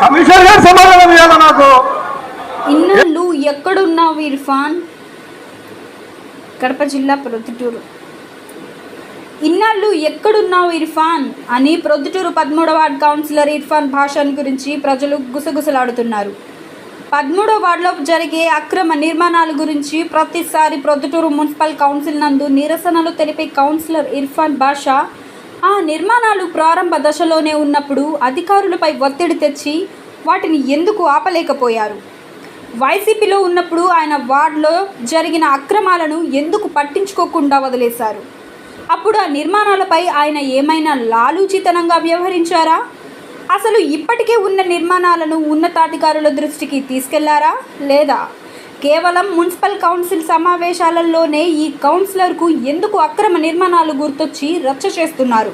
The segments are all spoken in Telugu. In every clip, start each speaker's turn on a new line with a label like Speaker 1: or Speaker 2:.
Speaker 1: కమిషనర్ గారు సమాధానం ఇవ్వాలి నాకు?
Speaker 2: ఇన్నాళ్ళు ఎక్కడున్నావు ఇర్ఫాన్ కడప జిల్లా ప్రొద్దుటూరు. ఇన్నాళ్ళు ఎక్కడున్నావు ఇర్ఫాన్ అని ప్రొద్దుటూరు పదమూడవ వార్డ్ కౌన్సిలర్ ఇర్ఫాన్ భాషాన్ గురించి ప్రజలు గుసగుసలాడుతున్నారు. పదమూడవ వార్డులో జరిగే అక్రమ నిర్మాణాల గురించి ప్రతిసారి ప్రొద్దుటూరు మున్సిపల్ కౌన్సిల్ నందు నిరసనలు తెలిపే కౌన్సిలర్ ఇర్ఫాన్ బాషా ఆ నిర్మాణాలు ప్రారంభ దశలోనే ఉన్నప్పుడు అధికారులపై ఒత్తిడి తెచ్చి వాటిని ఎందుకు ఆపలేకపోయారు? వైసీపీలో ఉన్నప్పుడు ఆయన వార్డులో జరిగిన అక్రమాలను ఎందుకు పట్టించుకోకుండా వదిలేశారు? అప్పుడు ఆ నిర్మాణాలపై ఆయన ఏమైనా లాలూచితనంగా వ్యవహరించారా? అసలు ఇప్పటికే ఉన్న నిర్మాణాలను ఉన్నతాధికారుల దృష్టికి తీసుకెళ్ళారా లేదా? కేవలం మున్సిపల్ కౌన్సిల్ సమావేశాలలోనే ఈ కౌన్సిలర్కు ఎందుకు అక్రమ నిర్మాణాలు గుర్తొచ్చి రచ్చ చేస్తున్నారు?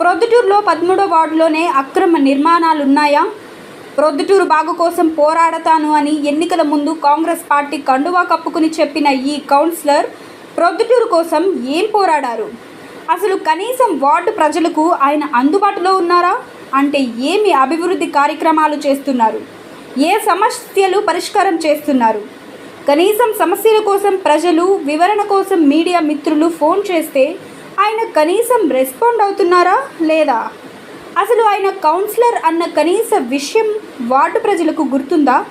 Speaker 2: ప్రొద్దుటూరులో పదమూడో వార్డులోనే అక్రమ నిర్మాణాలు ఉన్నాయా ప్రొద్దుటూరు బాగు కోసం పోరాడతాను అని ఎన్నికల ముందు కాంగ్రెస్ పార్టీ కండువా కప్పుకుని చెప్పిన ఈ కౌన్సిలర్ ప్రొద్దుటూరు కోసం ఏం పోరాడారు? అసలు కనీసం వార్డు ప్రజలకు ఆయన అందుబాటులో ఉన్నారా? అంటే ఏమి అభివృద్ధి కార్యక్రమాలు చేస్తున్నారు? ఏ సమస్యలు పరిష్కారం చేస్తున్నారు? కనీసం సమస్యల కోసం ప్రజలు వివరణ కోసం మీడియా మిత్రులు ఫోన్ చేస్తే ఆయన కనీసం రెస్పాండ్ అవుతున్నారా లేదా? అసలు ఆయన కౌన్సిలర్ అన్న కనీస విషయం వార్డు ప్రజలకు గుర్తుందా?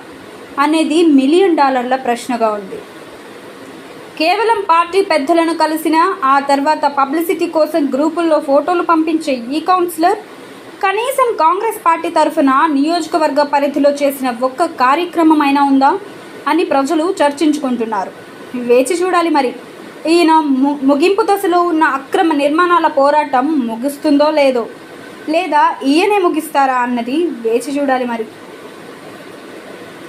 Speaker 2: అనేది మిలియన్ డాలర్ల ప్రశ్నగా ఉంది. కేవలం పార్టీ పెద్దలను కలిసిన ఆ తర్వాత పబ్లిసిటీ కోసం గ్రూపుల్లో ఫోటోలు పంపించే ఈ కౌన్సిలర్ కనీసం కాంగ్రెస్ పార్టీ తరఫున నియోజకవర్గ పరిధిలో చేసిన ఒక్క కార్యక్రమం అయినా ఉందా అని ప్రజలు చర్చించుకుంటున్నారు. వేచి చూడాలి మరి. ఈయన ము ముగింపు దశలో ఉన్న అక్రమ నిర్మాణాల పోరాటం ముగుస్తుందో లేదో లేదా ఈయనే ముగిస్తారా అన్నది వేచి చూడాలి మరి.